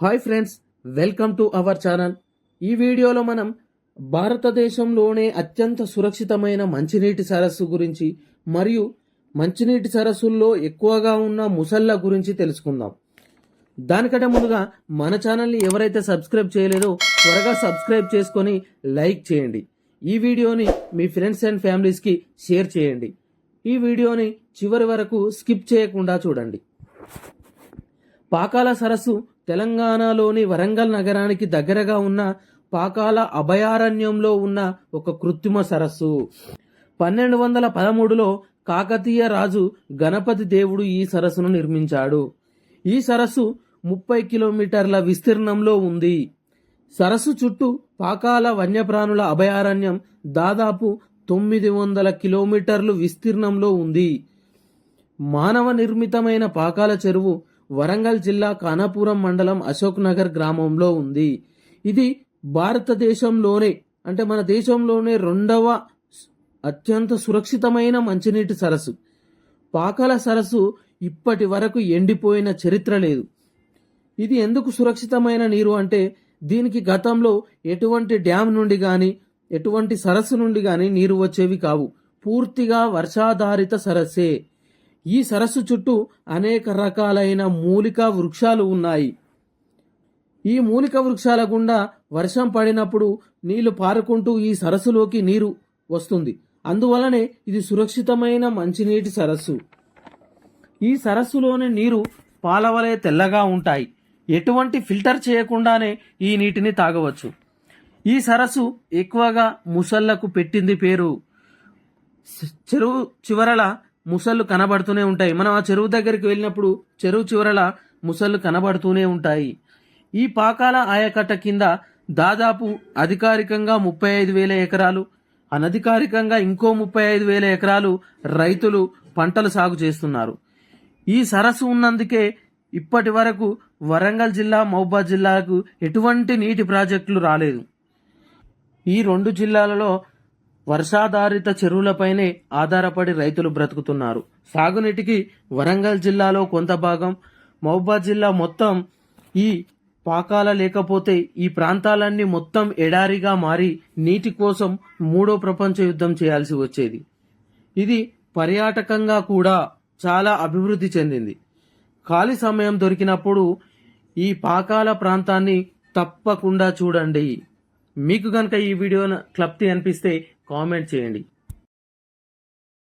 Hi friends welcome to our channel. ఈ వీడియోలో మనం భారతదేశంలోనే అత్యంత సురక్షితమైన మంచినీటి సరస్సు గురించి మరియు మంచినీటి సరస్సుల్లో ఎక్కువగా ఉన్న ముసళ్ళ గురించి తెలుసుకుందాం. దానికంటే ముందుగా మన ఛానల్ని ఎవరైతే సబ్స్క్రైబ్ చేయలేదో త్వరగా సబ్స్క్రైబ్ చేసుకొని లైక్ చేయండి. ఈ వీడియోని మీ ఫ్రెండ్స్ అండ్ ఫ్యామిలీస్కి షేర్ చేయండి. ఈ వీడియోని చివరి వరకు స్కిప్ చేయకుండా చూడండి. పాకాల సరస్సు తెలంగాణలోని వరంగల్ నగరానికి దగ్గరగా ఉన్న పాకాల అభయారణ్యంలో ఉన్న ఒక కృత్రిమ సరస్సు. పన్నెండు వందల పదమూడులో కాకతీయ రాజు గణపతి దేవుడు ఈ సరస్సును నిర్మించాడు. ఈ సరస్సు ముప్పై కిలోమీటర్ల విస్తీర్ణంలో ఉంది. సరస్సు చుట్టూ పాకాల వన్యప్రాణుల అభయారణ్యం దాదాపు తొమ్మిది వందల కిలోమీటర్లు విస్తీర్ణంలో ఉంది. మానవ నిర్మితమైన పాకాల చెరువు వరంగల్ జిల్లా కానాపురం మండలం అశోక్ నగర్ గ్రామంలో ఉంది. ఇది భారతదేశంలోనే అంటే మన దేశంలోనే రెండవ అత్యంత సురక్షితమైన మంచినీటి సరస్సు. పాకల సరస్సు ఇప్పటి వరకు ఎండిపోయిన చరిత్ర లేదు. ఇది ఎందుకు సురక్షితమైన నీరు అంటే దీనికి గతంలో ఎటువంటి డ్యామ్ నుండి కానీ ఎటువంటి సరస్సు నుండి కానీ నీరు వచ్చేవి కావు. పూర్తిగా వర్షాధారిత సరస్సే. ఈ సరస్సు చుట్టూ అనేక రకాలైన మూలికా వృక్షాలు ఉన్నాయి. ఈ మూలిక వృక్షాల గుండా వర్షం పడినప్పుడు నీళ్ళు పారుకుంటూ ఈ సరస్సులోకి నీరు వస్తుంది. అందువలనే ఇది సురక్షితమైన మంచినీటి సరస్సు. ఈ సరస్సులోని నీరు పాలవలే తెల్లగా ఉంటాయి. ఎటువంటి ఫిల్టర్ చేయకుండానే ఈ నీటిని తాగవచ్చు. ఈ సరస్సు ఎక్కువగా ముసళ్ళకు పెట్టింది పేరు. చెరువు చివరల ముసళ్ళు కనబడుతూనే ఉంటాయి. మనం ఆ చెరువు దగ్గరికి వెళ్ళినప్పుడు చెరువు చివరల ముసళ్ళు కనబడుతూనే ఉంటాయి. ఈ పాకాల ఆయకట్ట కింద దాదాపు అధికారికంగా ముప్పై ఐదు వేల ఎకరాలు అనధికారికంగా ఇంకో ముప్పై ఐదు వేల ఎకరాలు రైతులు పంటలు సాగు చేస్తున్నారు. ఈ సరస్సు ఉన్నందుకే ఇప్పటి వరకు వరంగల్ జిల్లా మహబూబాద్ జిల్లాకు ఎటువంటి నీటి ప్రాజెక్టులు రాలేదు. ఈ రెండు జిల్లాలలో వర్షాధారిత చెరువులపైనే ఆధారపడి రైతులు బ్రతుకుతున్నారు. సాగునీటికి వరంగల్ జిల్లాలో కొంత భాగం మహబూబాద్ జిల్లా మొత్తం ఈ పాకాల లేకపోతే ఈ ప్రాంతాలన్నీ మొత్తం ఎడారిగా మారి నీటి కోసం మూడో ప్రపంచ యుద్ధం చేయాల్సి వచ్చేది. ఇది పర్యాటకంగా కూడా చాలా అభివృద్ధి చెందింది. ఖాళీ సమయం దొరికినప్పుడు ఈ పాకాల ప్రాంతాన్ని తప్పకుండా చూడండి. మీకు కనుక ఈ వీడియో క్లప్తి అనిపిస్తే కామెంట్ చేయండి.